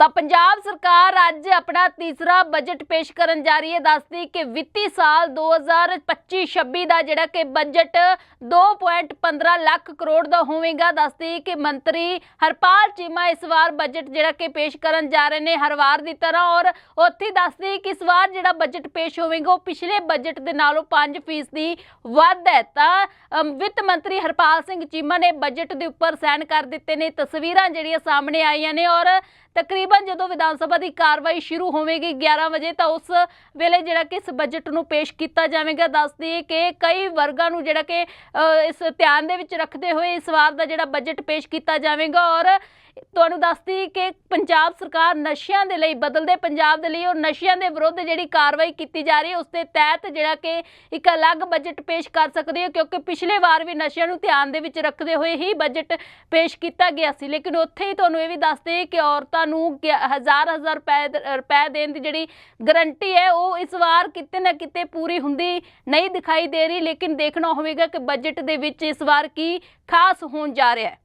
ਤਾਂ ਪੰਜਾਬ ਸਰਕਾਰ ਅੱਜ ਆਪਣਾ ਤੀਸਰਾ ਬਜਟ ਪੇਸ਼ ਕਰਨ ਜਾ ਰਹੀ ਹੈ। ਦੱਸਦੀ ਕਿ ਵਿੱਤੀ ਸਾਲ 2025-26 ਦਾ ਜਿਹੜਾ ਕਿ ਬਜਟ 2.15 ਲੱਖ ਕਰੋੜ ਦਾ ਹੋਵੇਗਾ। ਦੱਸਦੀ ਕਿ ਮੰਤਰੀ ਹਰਪਾਲ ਚੀਮਾ ਇਸ ਵਾਰ ਬਜਟ ਜਿਹੜਾ ਕਿ ਪੇਸ਼ ਕਰਨ ਜਾ ਰਹੇ ਨੇ ਹਰ ਵਾਰ ਦੀ ਤਰ੍ਹਾਂ ਔਰ ਉੱਥੇ ਦੱਸਦੀ ਕਿ ਇਸ ਵਾਰ ਜਿਹੜਾ ਬਜਟ ਪੇਸ਼ ਹੋਵੇਗਾ ਉਹ ਪਿਛਲੇ ਬਜਟ ਦੇ ਨਾਲੋਂ 5% ਦੀ ਵੱਧ ਹੈ। ਤਾਂ ਵਿੱਤ ਮੰਤਰੀ ਹਰਪਾਲ ਸਿੰਘ ਚੀਮਾ ਨੇ ਬਜਟ ਦੇ ਉੱਪਰ ਸਾਈਨ ਕਰ ਦਿੱਤੇ ਨੇ। ਤਸਵੀਰਾਂ ਜਿਹੜੀਆਂ ਸਾਹਮਣੇ ਆਈਆਂ ਨੇ ਔਰ ਤਕਰੀਬਨ ਜਦੋਂ ਵਿਧਾਨ ਸਭਾ ਦੀ ਕਾਰਵਾਈ ਸ਼ੁਰੂ ਹੋਵੇਗੀ 11 ਵਜੇ ਤਾਂ ਉਸ ਵੇਲੇ ਜਿਹੜਾ ਕਿ ਇਸ ਬਜਟ ਨੂੰ ਪੇਸ਼ ਕੀਤਾ ਜਾਵੇਗਾ, ਦੱਸਦੀ ਹੈ ਕਿ ਕਈ ਵਰਗਾਂ ਨੂੰ ਜਿਹੜਾ ਕਿ ਇਸ ਧਿਆਨ ਦੇ ਵਿੱਚ ਰੱਖਦੇ ਹੋਏ ਇਸ ਵਾਰ ਦਾ ਜਿਹੜਾ ਬਜਟ ਪੇਸ਼ ਕੀਤਾ ਜਾਵੇਗਾ ਔਰ ਤੁਹਾਨੂੰ ਦੱਸਦੀ ਕਿ ਪੰਜਾਬ ਸਰਕਾਰ ਨਸ਼ਿਆਂ ਦੇ ਲਈ ਬਦਲਦੇ ਪੰਜਾਬ ਦੇ ਲਈ ਔਰ ਨਸ਼ਿਆਂ ਦੇ ਵਿਰੁੱਧ ਜਿਹੜੀ ਕਾਰਵਾਈ ਕੀਤੀ ਜਾ ਰਹੀ ਹੈ ਉਸ ਦੇ ਤਹਿਤ ਜਿਹੜਾ ਕਿ ਇੱਕ ਅਲੱਗ ਬਜਟ ਪੇਸ਼ ਕਰ ਸਕਦੇ ਹੋ, ਕਿਉਂਕਿ ਪਿਛਲੇ ਵਾਰ ਵੀ ਨਸ਼ਿਆਂ ਨੂੰ ਧਿਆਨ ਦੇ ਵਿੱਚ ਰੱਖਦੇ ਹੋਏ ਹੀ ਬਜਟ ਪੇਸ਼ ਕੀਤਾ ਗਿਆ ਸੀ। ਲੇਕਿਨ ਉੱਥੇ ਹੀ ਤੁਹਾਨੂੰ ਇਹ ਵੀ ਦੱਸਦੇ ਕਿ ਔਰਤਾਂ ਨੂੰ ਗਿਆ- ਹਜ਼ਾਰ ਹਜ਼ਾਰ ਰੁਪਏ ਰੁਪਏ ਦੇਣ ਦੀ ਜਿਹੜੀ ਗਰੰਟੀ ਹੈ, ਉਹ ਇਸ ਵਾਰ ਕਿਤੇ ਨਾ ਕਿਤੇ ਪੂਰੀ ਹੁੰਦੀ ਨਹੀਂ ਦਿਖਾਈ ਦੇ ਰਹੀ। ਲੇਕਿਨ ਦੇਖਣਾ ਹੋਵੇਗਾ ਕਿ ਬਜਟ ਦੇ ਵਿੱਚ ਇਸ ਵਾਰ ਕੀ ਖਾਸ ਹੋਣ ਜਾ ਰਿਹਾ ਹੈ।